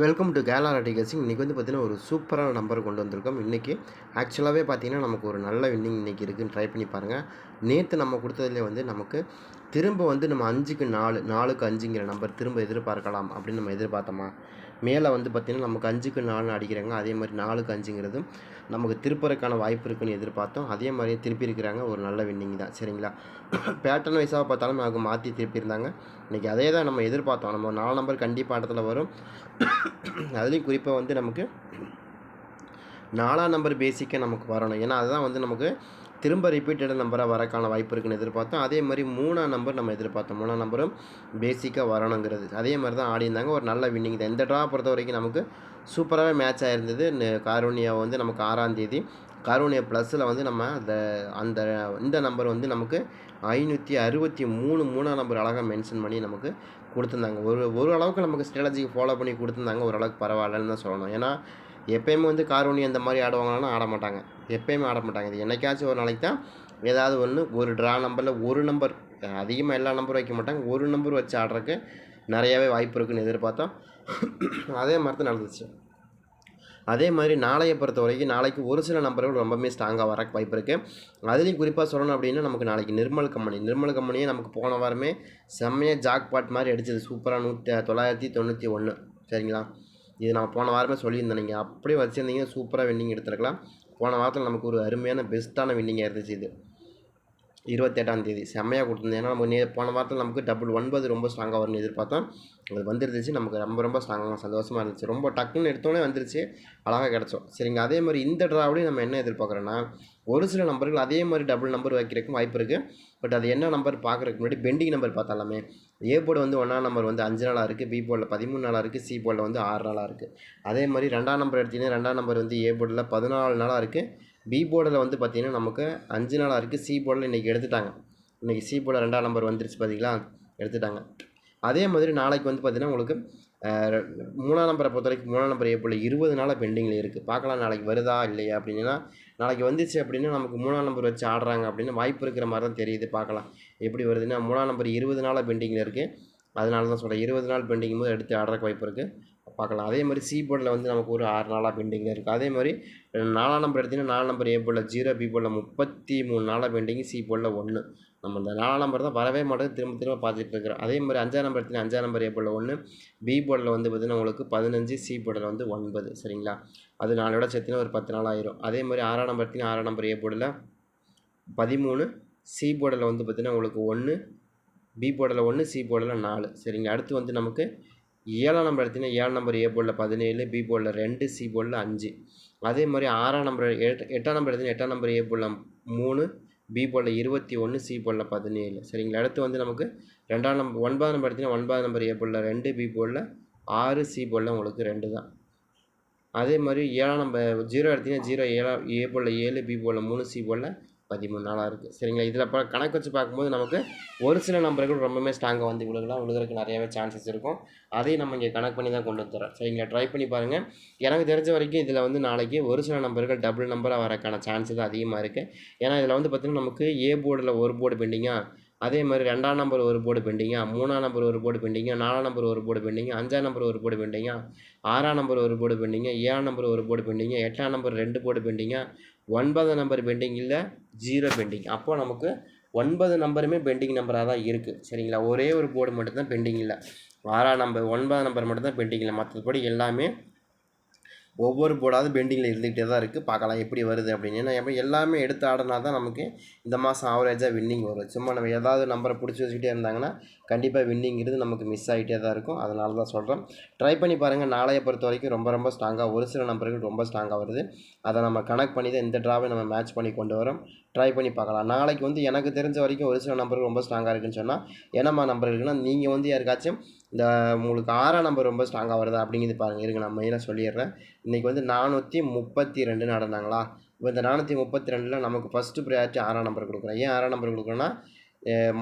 Welcome to கேலா கேலாரா கசிங் இன்றைக்கி வந்து பார்த்திங்கன்னா ஒரு சூப்பரான நம்பர் கொண்டு வந்திருக்கோம். இன்றைக்கி ஆக்சுவலாகவே பார்த்தீங்கன்னா நமக்கு ஒரு நல்ல வின்னிங் இன்றைக்கி இருக்குதுன்னு ட்ரை பண்ணி பாருங்கள் நேற்று நம்ம கொடுத்ததுலேயே வந்து நமக்கு திரும்ப வந்து நம்ம அஞ்சுக்கு நாலு நாலுக்கு அஞ்சுங்கிற நம்பர் திரும்ப எதிர்பார்க்கலாம் அப்படின்னு நம்ம எதிர்பார்த்தோமா? மேலே வந்து பார்த்திங்கன்னா நமக்கு அஞ்சுக்கு நாலுன்னு அடிக்கிறாங்க. அதே மாதிரி நாலுக்கு அஞ்சுங்கிறது நமக்கு திருப்பறக்கான வாய்ப்பு இருக்குன்னு எதிர்பார்த்தோம். அதே மாதிரியே திருப்பி இருக்கிறாங்க. ஒரு நல்ல வின்னிங் தான். சரிங்களா? பேட்டர்ன் வைஸாக பார்த்தாலும் நமக்கு மாற்றி திருப்பியிருந்தாங்க இன்றைக்கி அதே தான் நம்ம எதிர்பார்த்தோம். நம்ம நாலு நம்பர் கண்டிப்பாக ஆட்டத்தில் வரும். அதுலேயும் குறிப்பாக வந்து நமக்கு நாலாம் நம்பர் பேசிக்காக நமக்கு வரணும். ஏன்னா அதுதான் வந்து நமக்கு திரும்ப ரிப்பீட்டட் நம்பராக வரக்கான வாய்ப்பு இருக்குன்னு எதிர்பார்த்தோம். அதே மாதிரி மூணாம் நம்பர் நம்ம எதிர்பார்த்தோம். மூணாம் நம்பரும் பேசிக்காக வரணுங்கிறது. அதே மாதிரி தான் ஆடியிருந்தாங்க ஒரு நல்ல வின்னிங் தான் இந்த ட்ரா பொறுத்த வரைக்கும் நமக்கு சூப்பராகவே மேட்ச் ஆகிருந்தது காரூனியா வந்து நமக்கு ஆறாம் தேதி. காரூனியா ப்ளஸில் வந்து நம்ம அந்த அந்த இந்த நம்பர் வந்து நமக்கு ஐநூற்றி அறுபத்தி மூணு மூணாம் நம்பர் அழகாக மென்ஷன் பண்ணி நமக்கு கொடுத்துருந்தாங்க. ஒரு ஒரு அளவுக்கு நமக்கு ஸ்ட்ராட்டஜிக்கு ஃபாலோ பண்ணி கொடுத்துருந்தாங்க. ஓரளவுக்கு பரவாயில்லன்னு தான் சொல்லணும். ஏன்னா எப்பயுமே வந்து காரோனி அந்த மாதிரி ஆடுவாங்கன்னா ஆட மாட்டாங்க. எப்பயுமே ஆட மாட்டாங்க. இது என்றைக்காச்சும் ஒரு நாளைக்கு தான் ஏதாவது ஒன்று ஒரு ட்ரா நம்பரில் ஒரு நம்பர் அதிகமாக எல்லா நம்பரும் வைக்க மாட்டாங்க. ஒரு நம்பர் வச்சு ஆடுறதுக்கு நிறையாவே வாய்ப்பு இருக்குன்னு எதிர்பார்த்தோம். அதே மாதிரி தான் நடந்துச்சு. அதே மாதிரி நாளையை பொறுத்த வரைக்கும் நாளைக்கு ஒரு சில நம்பர்கள் ரொம்பவுமே ஸ்ட்ராங்காக வர வாய்ப்பு இருக்குது அதுலேயும் குறிப்பாக சொல்லணும் அப்படின்னா நமக்கு நாளைக்கு நிர்மல் கம்பெனி. நிர்மல் கம்பெனியே நமக்கு போன வாரமே செம்மையாக ஜாக் பாட் மாதிரி அடிச்சது. சூப்பராக நூற்றி தொள்ளாயிரத்தி தொண்ணூற்றி ஒன்று சரிங்களா? இது நான் போன வாரமே சொல்லியிருந்தேன். நீங்கள் அப்படியே வச்சுருந்தீங்க. சூப்பராக வின்னிங் எடுத்துருக்கலாம். போன வாரத்தில் நமக்கு ஒரு அருமையான பெஸ்ட்டான வின்னிங்காக இருந்துச்சு இது. இருபத்தெட்டாம் தேதி. செம்மையாக கொடுத்துருந்தேன். ஏன்னா நம்ம நே போன வாரத்தில் நமக்கு டபுள் ஒன்பது ரொம்ப ஸ்ட்ராங்காக வரும்னு எதிர்பார்த்தோம். அது வந்துருந்துச்சு. நமக்கு ரொம்ப ரொம்ப ஸ்ட்ராங்காக சந்தோஷமாக இருந்துச்சு. ரொம்ப டக்குன்னு எடுத்தோடனே வந்துருச்சு. அழகாக கிடச்சோம். சரிங்க அதே மாதிரி இந்த ட்ராவிலையும் நம்ம என்ன எதிர்பார்க்குறோன்னா ஒரு சில நம்பர்கள் அதே மாதிரி டபுள் நம்பர் வைக்கிறதுக்கும் வாய்ப்பு இருக்குது பட் அது என்ன நம்பர் பார்க்குறதுக்கு முன்னாடி பெண்டிங் நம்பர் பார்த்தாலுமே. ஏ போர்டு வந்து ஒன்றாம் நம்பர் வந்து அஞ்சு நாளாக இருக்குது பி போர்டில் பதிமூணு நாளாக இருக்குது சி போர்டில் வந்து ஆறு நாளாக இருக்குது அதே மாதிரி ரெண்டாம் நம்பர் எடுத்தீங்கன்னா ரெண்டாம் நம்பர் வந்து ஏ போர்டில் பதினாலு நாளாக இருக்குது பி போர்டில் வந்து பார்த்திங்கன்னா நமக்கு அஞ்சு நாளாக இருக்குது சி போர்டில் இன்றைக்கி எடுத்துட்டாங்க. இன்றைக்கி சி போர்டில் ரெண்டாம் நம்பர் வந்துருச்சு பார்த்தீங்களா எடுத்துட்டாங்க. அதே மாதிரி நாளைக்கு வந்து பார்த்திங்கன்னா உங்களுக்கு மூணாம் நம்பரை பொறுத்த வரைக்கும் மூணாம் நம்பர் எப்படி இருபது நாளாக பெண்டிங்கில் இருக்குது பார்க்கலாம் நாளைக்கு வருதா இல்லையா அப்படின்னா நாளைக்கு வந்துச்சு அப்படின்னா நமக்கு மூணாம் நம்பர் வச்சு ஆடுறாங்க அப்படின்னு வாய்ப்பு இருக்கிற மாதிரி தான் தெரியுது. பார்க்கலாம். எப்படி வருதுன்னா மூணாம் நம்பர் இருபது நாளாக பெண்டிங்கில் இருக்குது அதனால தான் சொல்கிறேன் இருபது நாள் பெண்டிங் போது எடுத்து ஆடுறக்கு வாய்ப்பு இருக்குது பார்க்கலாம். அதே மாதிரி சி போர்டில் வந்து நமக்கு ஒரு ஆறு நாளாக பெண்டிங் இருக்குது அதே மாதிரி நாலாம் நம்பர் எடுத்திங்கன்னா நாலு நம்பர் ஏ போர்டில் ஜீரோ பி போர்டில் முப்பத்தி மூணு நாளாக பெண்டிங் சி போர்டில் ஒன்று நம்ம இந்த நாலாம் நம்பர் தான் வரவே மாட்டேங்குது. திரும்ப திரும்ப பார்த்துட்டு இருக்கிறோம் அதே மாதிரி அஞ்சாம் நம்பர் எடுத்திங்கன்னா அஞ்சாம் நம்பர் ஏ போர்டில் ஒன்று பி போர்டில் வந்து பார்த்திங்கன்னா உங்களுக்கு பதினஞ்சு சி போர்டில் வந்து ஒன்பது. சரிங்களா? அது நாளோட சேர்த்தினா ஒரு பத்து நாள் ஆயிரும். அதே மாதிரி ஆறாம் நம்பர் எடுத்திங்கன்னா ஆறாம் நம்பர் ஏ போர்டில் பதிமூணு சி போர்டில் வந்து பார்த்திங்கன்னா உங்களுக்கு ஒன்று பி போர்டில் ஒன்று சி போர்டில் நாலு. சரிங்க அடுத்து வந்து நமக்கு ஏழாம் நம்பர் எடுத்திங்கன்னா ஏழு நம்பர் ஏ போர்டில் பதினேழு பி போர்டில் ரெண்டு சி போர்டில் அஞ்சு. அதே மாதிரி ஆறாம் நம்பர் எட் எட்டாம் நம்பர் எடுத்திங்கன்னா எட்டாம் நம்பர் ஏ போர்டில் மூணு பி போர்டில் இருபத்தி ஒன்று சி போர்டில் பதினேழு. சரிங்களா? அடுத்து வந்து நமக்கு ரெண்டாம் நம்பர் ஒன்பதாம் நம்பர் எடுத்திங்கன்னா ஒன்பதாம் நம்பர் ஏ போர்டில் ரெண்டு பி போர்டில் ஆறு சி போர்டில் உங்களுக்கு ரெண்டு தான். அதே மாதிரி ஏழாம் நம்பர் ஜீரோ எடுத்திங்கன்னா ஜீரோ ஏழா ஏ போர்டில் ஏழு பி போர்டில் மூணு சி போர்டில் பதிமூணு நாளாக இருக்குது சரிங்களா? இதில் இப்போ கணக்கு வச்சு பார்க்கும்போது நமக்கு ஒரு சில நம்பர்கள் ரொம்பவுமே ஸ்ட்ராங்காக வந்து விழுகலாம். விழுகிறதுக்கு நிறையவே சான்சஸ் இருக்கும். அதையும் நம்ம இங்கே கணக்கு பண்ணி தான் கொண்டு வந்துடுறோம். சரிங்களா? ட்ரை பண்ணி பாருங்கள் எனக்கு தெரிஞ்ச வரைக்கும் இதில் வந்து நாளைக்கு ஒரு சில நம்பர்கள் டபுள் நம்பராக வரக்கான சான்ஸ் தான் அதிகமாக இருக்குது ஏன்னா இதில் வந்து பார்த்திங்கன்னா நமக்கு ஏ போர்டில் ஒரு போர்டு பெண்டிங்காக அதே மாதிரி ரெண்டாம் நம்பர் ஒரு போர்டு பெண்டிங்கா மூணாம் நம்பர் ஒரு போர்டு பெண்டிங்கா நாலாம் நம்பர் ஒரு போர்டு பெண்டிங்கா அஞ்சாம் நம்பர் ஒரு போர்டு பெண்டிங்கா ஆறாம் நம்பர் ஒரு போர்டு பெண்டிங்கா ஏழாம் நம்பர் ஒரு போர்டு பெண்டிங்கா எட்டாம் நம்பர் ரெண்டு போர்டு பெண்டிங்கா ஒன்பது நம்பர் பெண்டிங் இல்லை ஜீரோ பெண்டிங் அப்போ நமக்கு ஒன்பது நம்பருமே பெண்டிங் நம்பராக தான் இருக்குது சரிங்களா? ஒரே ஒரு போர்டு மட்டும்தான் பெண்டிங் இல்லை. ஆறாம் நம்பர் ஒன்பது நம்பர் மட்டும்தான் பெண்டிங் இல்லை. மற்றபடி எல்லாமே ஒவ்வொரு போர்டாவது பெண்டிங்கில் இருந்துக்கிட்டே தான் இருக்குது பார்க்கலாம் எப்படி வருது அப்படின்னு. ஏன்னா எல்லாமே எடுத்து ஆடினா தான் நமக்கு இந்த மாதம் ஆவரேஜாக வின்னிங் வரும். சும்மா நம்ம ஏதாவது நம்பரை பிடிச்சி வச்சுக்கிட்டே இருந்தாங்கன்னா கண்டிப்பாக வின்னிங்கிறது நமக்கு மிஸ் ஆகிட்டே தான் இருக்கும். அதனால தான் சொல்கிறேன் ட்ரை பண்ணி பாருங்கள் நாளைய பொறுத்த வரைக்கும் ரொம்ப ரொம்ப ஸ்ட்ராங்காக ஒரு சில நம்பர்கள் ரொம்ப ஸ்ட்ராங்காக வருது. அதை நம்ம கனெக்ட் பண்ணி தான் இந்த ட்ராவை நம்ம மேட்ச் பண்ணி கொண்டு வரோம். ட்ரை பண்ணி பார்க்கலாம். நாளைக்கு வந்து எனக்கு தெரிஞ்ச வரைக்கும் ஒரு சில நம்பர்கள் ரொம்ப ஸ்ட்ராங்காக இருக்குன்னு சொன்னால் என்னம்மா நம்பர் இருக்குன்னா நீங்கள் வந்து யாருக்காச்சும் இந்த உங்களுக்கு ஆறாம் நம்பர் ரொம்ப ஸ்ட்ராங்காக வருதா அப்படிங்கிறது பாருங்கள் இருங்க நான் மெயினாக சொல்லிடுறேன். இன்றைக்கி வந்து நானூற்றி முப்பத்தி ரெண்டு நடந்தாங்களா? இப்போ இந்த நானூற்றி முப்பத்தி ரெண்டில் நமக்கு ஃபஸ்ட்டு ப்ரையாரிட்டி ஆறாம் நம்பர் கொடுக்குறேன் ஏன் ஆறாம் நம்பர் கொடுக்குறேன்னா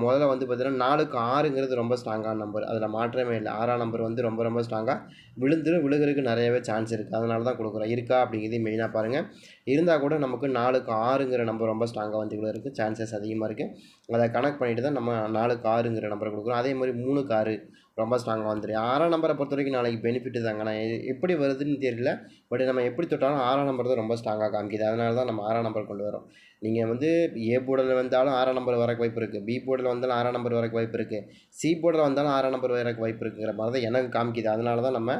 முதல்ல வந்து பார்த்தீங்கன்னா நாலுக்கு ஆறுங்கிறது ரொம்ப ஸ்ட்ராங்கான நம்பர் அதில் மாற்றமே இல்லை. ஆறாம் நம்பர் வந்து ரொம்ப ரொம்ப ஸ்ட்ராங்காக விழுந்துரும். விழுகிறதுக்கு நிறையவே சான்ஸ் இருக்குது அதனால தான் கொடுக்குறோம். இருக்கா அப்படிங்கிறது மெயினாக பாருங்கள் இருந்தால் கூட நமக்கு நாலுக்கு ஆறுங்கிற நம்பர் ரொம்ப ஸ்ட்ராங்காக வந்து இருக்குது சான்சஸ் அதிகமாக இருக்குது அதை கனெக்ட் பண்ணிட்டு தான் நம்ம நாலுக்கு ஆறுங்கிற நம்பரை கொடுக்குறோம். அதே மாதிரி மூணுக்கு ஆறு ரொம்ப ஸ்ட்ராங்காக வந்துடும் ஆறாம் நம்பரை பொறுத்த வரைக்கும் நாளைக்கு பெனிஃபிட் தாங்க. ஆனால் எப்படி வருதுன்னு தெரியல. பட் நம்ம எப்படி தொட்டாலும் ஆறாம் நம்பர் தான் ரொம்ப ஸ்ட்ராங்காக காமிக்குது. அதனால தான் நம்ம ஆறாம் நம்பர் கொண்டு வரோம் நீங்கள் வந்து ஏ போர்டில் வந்தாலும் ஆறாம் நம்பர் வரக்கு வாய்ப்பு இருக்குது பி போர்டில் வந்தாலும் ஆறாம் நம்பர் வரக்கு வாய்ப்பு இருக்குது சி போர்டில் வந்தாலும் ஆறாம் நம்பர் வரக்கு வாய்ப்பு இருக்குங்கிற மாதிரி தான் எனக்கு காமிக்குது. அதனால தான் நம்ம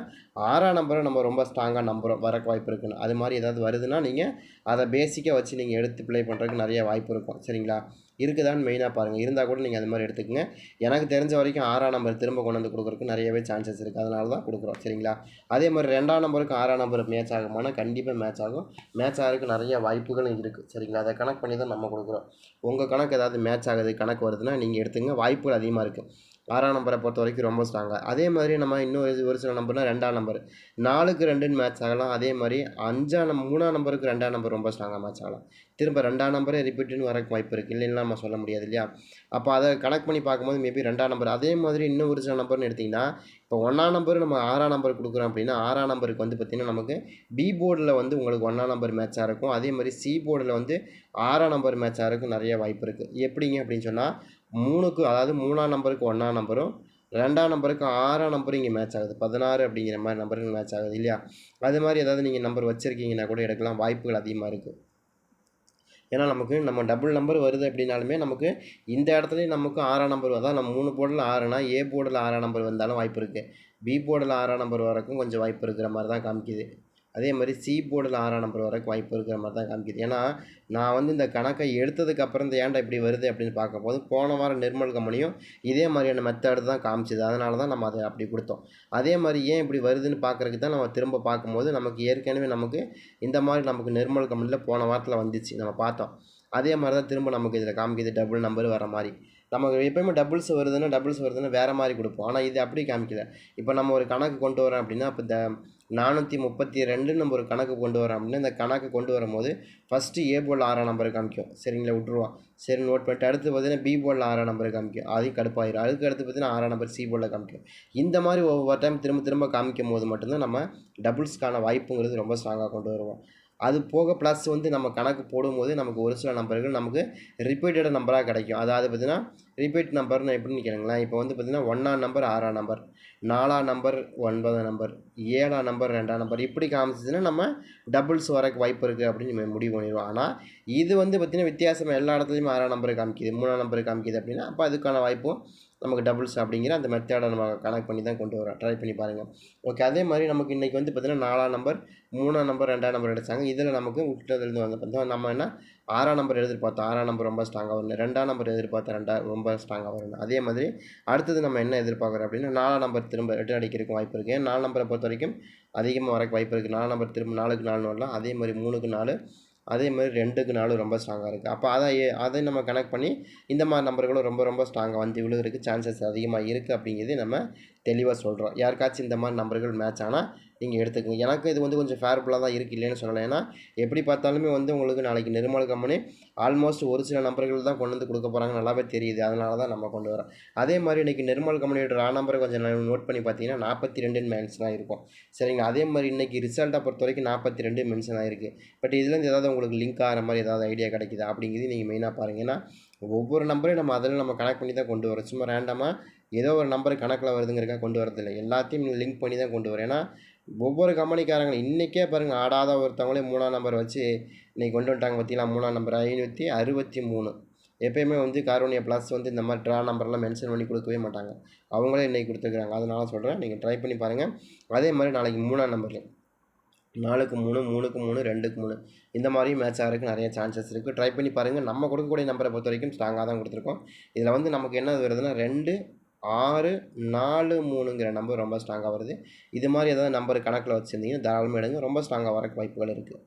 ஆறாம் நம்பரை நம்ம ரொம்ப ஸ்ட்ராங்காக நம்புகிறோம் வரக்கு வாய்ப்பு இருக்குன்னு. அது மாதிரி ஏதாவது வருதுன்னா நீங்கள் அதை பேசிக்காக வச்சு நீங்கள் எடுத்து ப்ளே பண்ணுறதுக்கு நிறைய வாய்ப்பு இருக்கும். சரிங்களா? இருக்குதான்னு மெயினாக பாருங்கள் இருந்தால் கூட நீங்கள் அது மாதிரி எடுத்துக்கங்க. எனக்கு தெரிஞ்ச வரைக்கும் ஆறாம் நம்பர் திரும்ப கொண்டு வந்து கொடுக்குறதுக்கு நிறையவே சான்சஸ் இருக்குது அதனால தான் கொடுக்குறோம். சரிங்களா? அதே மாதிரி ரெண்டாம் நம்பருக்கு ஆறாம் நம்பர் மேட்ச் ஆகுமானா கண்டிப்பாக மேட்ச் ஆகும். மேட்ச் ஆகிறதுக்கு நிறைய வாய்ப்புகளும் இருக்குது சரிங்களா? அதை கணக்கு பண்ணி தான் நம்ம கொடுக்குறோம். உங்கள் கணக்கு ஏதாவது மேட்ச் ஆகுது கணக்கு வருதுன்னா நீங்கள் எடுத்துங்க வாய்ப்புகள் அதிகமாக இருக்குது ஆறாம் நம்பரை பொறுத்த வரைக்கும் ரொம்ப ஸ்ட்ராங்காக அதே மாதிரி நம்ம இன்னும் ஒரு- ஒரு சில நம்பர்னால் ரெண்டாம் நம்பர். நாலுக்கு ரெண்டுன்னு மேட்ச் ஆகலாம். அதே மாதிரி அஞ்சாம் நம் மூணாம் நம்பருக்கு ரெண்டாம் நம்பர் ரொம்ப ஸ்ட்ராங்காக மேட்ச் ஆகலாம். திரும்ப ரெண்டாம் நம்பரே ரிப்பீட்டுன்னு வரக்கு வாய்ப்பு இருக்குது இல்லைன்னா நம்ம சொல்ல முடியாது இல்லையா? அப்போ அதை கனெக்ட் பண்ணி பார்க்கும்போது மேபி ரெண்டாம் நம்பர். அதே மாதிரி இன்னும் ஒரு சில நம்பர்னு எடுத்திங்கன்னா இப்போ ஒன்றாம் நம்பர் நம்ம ஆறாம் நம்பர் கொடுக்குறோம் அப்படின்னா ஆறாம் நம்பருக்கு வந்து பார்த்திங்கன்னா நமக்கு பி போர்டில் வந்து உங்களுக்கு ஒன்றாம் நம்பர் மேட்சாக இருக்கும். அதே மாதிரி சி போர்டில் வந்து ஆறாம் நம்பர் மேட்சாக இருக்கும் நிறைய வாய்ப்பு இருக்குது எப்படிங்க அப்படின்னு சொன்னால் மூணுக்கு அதாவது மூணாம் நம்பருக்கு ஒன்றாம் நம்பரும் ரெண்டாம் நம்பருக்கு ஆறாம் நம்பரும் இங்கே மேட்ச் ஆகுது. பதினாறு அப்படிங்கிற மாதிரி நம்பருக்கு மேட்ச் ஆகுது இல்லையா? அது மாதிரி ஏதாவது நீங்கள் நம்பர் வச்சுருக்கீங்கன்னா கூட எடுக்கலாம். வாய்ப்புகள் அதிகமாக இருக்குது ஏன்னா நமக்கு நம்ம டபுள் நம்பர் வருது அப்படின்னாலுமே நமக்கு இந்த இடத்துலையும் நமக்கு ஆறாம் நம்பர் அதான் நம்ம மூணு போர்டில் ஆறுனா ஏ போர்டில் ஆறாம் நம்பர் வந்தாலும் வாய்ப்பு இருக்குது பி போர்டில் ஆறாம் நம்பர் வரக்கும் கொஞ்சம் வாய்ப்பு இருக்கிற மாதிரி தான் காமிக்குது. அதே மாதிரி சி போர்டில் ஆறாம் நம்பர் வரக்கு வாய்ப்பு இருக்கிற மாதிரி தான் காமிக்குது. ஏன்னா நான் வந்து இந்த கணக்கை எடுத்ததுக்கப்புறம் இந்த ஏன்டா இப்படி வருது அப்படின்னு பார்க்கும்போது போன வாரம் நிர்மல் கம்பெனியும் இதே மாதிரியான மெத்தடு தான் காமிச்சது. அதனால தான் நம்ம அதை அப்படி கொடுத்தோம். அதே மாதிரி ஏன் இப்படி வருதுன்னு பார்க்குறதுக்கு தான் நம்ம திரும்ப பார்க்கும்போது நமக்கு ஏற்கனவே நமக்கு இந்த மாதிரி நமக்கு நிர்மல் கம்பெனியில் போன வாரத்தில் வந்துச்சு. நம்ம பார்த்தோம். அதே மாதிரி தான் திரும்ப நமக்கு இதில் காமிக்குது. டபுள் நம்பர் வர மாதிரி. நமக்கு எப்பயுமே டபுள்ஸ் வருதுன்னா டபுள்ஸ் வருதுன்னா வேறு மாதிரி கொடுப்போம். ஆனால் இது அப்படி காமிக்கல. இப்போ நம்ம ஒரு கணக்கு கொண்டு வரோம் அப்படின்னா இப்போ இந்த நானூற்றி முப்பத்தி ரெண்டுன்னு நம்ம ஒரு கணக்கு கொண்டு வரோம் அப்படின்னா இந்த கணக்கு கொண்டு வரும்போது ஃபஸ்ட்டு ஏ போல் ஆறாம் நம்பர் காமிக்கும். சரிங்களா? விட்ருவோம் சரி நோட் பண்ணிட்டு அடுத்து பார்த்தீங்கன்னா பி போல் ஆறாம் நம்பர் காமிக்கும். அதையும் கடுப்பாயிரும். அதுக்கு அடுத்து பார்த்தீங்கன்னா ஆறாம் நம்பர் சி போர்டில் காமிக்கும். இந்த மாதிரி ஒவ்வொரு டைம் திரும்ப திரும்ப காமிக்கும் போது மட்டும்தான் நம்ம டபுள்ஸ்க்கான வாய்ப்புங்கிறது ரொம்ப ஸ்ட்ராங்காக கொண்டு வருவோம். அது போக ப்ளஸ் வந்து நம்ம கணக்கு போடும்போது நமக்கு ஒரு சில நம்பர்கள் நமக்கு ரிப்பீட்டட் நம்பராக கிடைக்கும். அதாவது பார்த்தீங்கன்னா ரிப்பீட் நம்பர்னு எப்படின்னு கேளுங்களேன். இப்போ வந்து பார்த்தீங்கன்னா ஒன்றாம் நம்பர் ஆறாம் நம்பர் நாலாம் நம்பர் ஒன்பதாம் நம்பர் ஏழாம் நம்பர் ரெண்டாம் நம்பர் இப்படி காமிச்சிச்சுன்னா நம்ம டபுள்ஸ் வரக்கு வாய்ப்பு இருக்குது அப்படின்னு நம்ம முடிவு பண்ணிடுவோம். ஆனால் இது வந்து பார்த்திங்கன்னா வித்தியாசம் எல்லா இடத்துலையும் ஆறாம் நம்பர் காமிக்குது மூணாம் நம்பர் காமிக்குது அப்படின்னா அப்போ அதுக்கான வாய்ப்பும் நமக்கு டபுள்ஸ் அப்படிங்கிற அந்த மெத்தடை நம்ம கனெக்ட் பண்ணி தான் கொண்டு வரோம். ட்ரை பண்ணி பாருங்கள் ஓகே அதே மாதிரி நமக்கு இன்றைக்கி வந்து பார்த்திங்கன்னா நாலாம் நம்பர் மூணாம் நம்பர் ரெண்டாம் நம்பர் எடுத்தாங்க. இதில் நமக்கு விட்டதுலேருந்து வந்து பார்த்தோம் நம்ம என்ன? ஆறாம் நம்பர் எதிர்பார்த்தோம் ஆறாம் நம்பர் ரொம்ப ஸ்ட்ராங்காக வரணும் ரெண்டாம் நம்பர் எதிர்பார்த்தோம் ரெண்டா ரொம்ப ஸ்ட்ராங்காக வரணும் அதே மாதிரி அடுத்தது நம்ம என்ன எதிர்பார்க்குறோம் அப்படின்னா நாலாம் நம்பர் திரும்ப ரிட்டர்ன் அடிக்கிறதுக்கு வாய்ப்பு இருக்குது நாலு நம்பரை பொறுத்த வரைக்கும் அதிகமாக வரக்கு வாய்ப்பு இருக்குது நாலு நம்பர் திரும்ப நாலுக்கு நாலு வரலாம். அதே மாதிரி மூணுக்கு நாலு அதே மாதிரி ரெண்டுக்கு நாலு ரொம்ப ஸ்ட்ராங்காக இருக்குது அப்போ அதை அதை நம்ம கனெக்ட் பண்ணி இந்த மாதிரி நம்பர்களும் ரொம்ப ரொம்ப ஸ்ட்ராங்காக வந்து விழுகிறதுக்கு சான்சஸ் அதிகமாக இருக்குது அப்படிங்கிறது நம்ம தெளிவாக சொல்கிறோம் யாருக்காச்சும் இந்த மாதிரி நம்பர்கள் மேட்ச் ஆனால் நீங்கள் எடுத்துக்கோங்க. எனக்கு இது வந்து கொஞ்சம் ஃபேர்ஃபுல்லாக தான் இருக்குது இல்லைன்னு சொல்லலை. ஏன்னா எப்படி பார்த்தாலுமே வந்து உங்களுக்கு நாளைக்கு நிர்மல் கம்பெனி ஆல்மோஸ்ட் ஒரு சில நம்பர்கள் தான் கொண்டு வந்து கொடுக்க போகிறாங்க நல்லாவே தெரியுது. அதனால தான் நம்ம கொண்டு வரோம். அதே மாதிரி இன்றைக்கி நிர்மல் கம்பெனியோட ரா நம்பரை கொஞ்சம் நோட் பண்ணி பார்த்தீங்கன்னா நாற்பத்தி ரெண்டுன்னு தான் இருக்கும் சரிங்களா? அதே மாதிரி இன்றைக்கி ரிசல்ட்டை பொறுத்த வரைக்கும் நாற்பத்தி ரெண்டு மென்ஷன் ஆகிருக்கு பட் இதுலேருந்து ஏதாவது உங்களுக்கு லிங்க் ஆகிற மாதிரி ஏதாவது ஐடியா கிடைக்குதா? அப்படிங்கிறது நீங்கள் மெயினாக பாருங்கள் ஏன்னா ஒவ்வொரு நம்பரையும் நம்ம அதில் நம்ம கனெக்ட் பண்ணி தான் கொண்டு வரோம். சும்மா ரேண்டமாக ஏதோ ஒரு நம்பர் கணக்கில் வருதுங்கிறக்கா கொண்டு வரதில்லை. எல்லாத்தையும் லிங்க் பண்ணி தான் கொண்டு வரோம் ஏன்னா ஒவ்வொரு கம்பெனிக்காரங்களும் இன்றைக்கே பாருங்கள் ஆடாத ஒருத்தவங்களே மூணாம் நம்பர் வச்சு இன்றைக்கி கொண்டு வந்துட்டாங்க பார்த்தீங்களா? மூணாம் நம்பர் ஐநூற்றி அறுபத்தி மூணு. எப்பயுமே வந்து காரோனியா ப்ளஸ் வந்து இந்த மாதிரி ட்ரா நம்பர்லாம் மென்ஷன் பண்ணி கொடுக்கவே மாட்டாங்க. அவங்களே இன்றைக்கி கொடுத்துருக்குறாங்க. அதனால சொல்கிறேன் நீங்கள் ட்ரை பண்ணி பாருங்கள் அதே மாதிரி நாளைக்கு மூணாம் நம்பரில் நாலுக்கு மூணு மூணுக்கு மூணு ரெண்டுக்கு மூணு. இந்த மாதிரியும் மேட்ச் ஆகிறதுக்கு நிறைய சான்சஸ் இருக்குது ட்ரை பண்ணி பாருங்கள் நம்ம கொடுக்கக்கூடிய நம்பரை பொறுத்த வரைக்கும் ஸ்ட்ராங்காக தான் கொடுத்துருக்கோம். இதில் வந்து நமக்கு என்ன வருதுன்னா ரெண்டு ஆறு நாலு மூணுங்கிற நம்பர் ரொம்ப ஸ்ட்ராங்காக வருது. இது மாதிரி ஏதாவது நம்பர் கணக்கில் வச்சுருந்தீங்கன்னா தாராளமாக எடுங்க. ரொம்ப ஸ்ட்ராங்காக வரக்கு வாய்ப்புகள் இருக்குது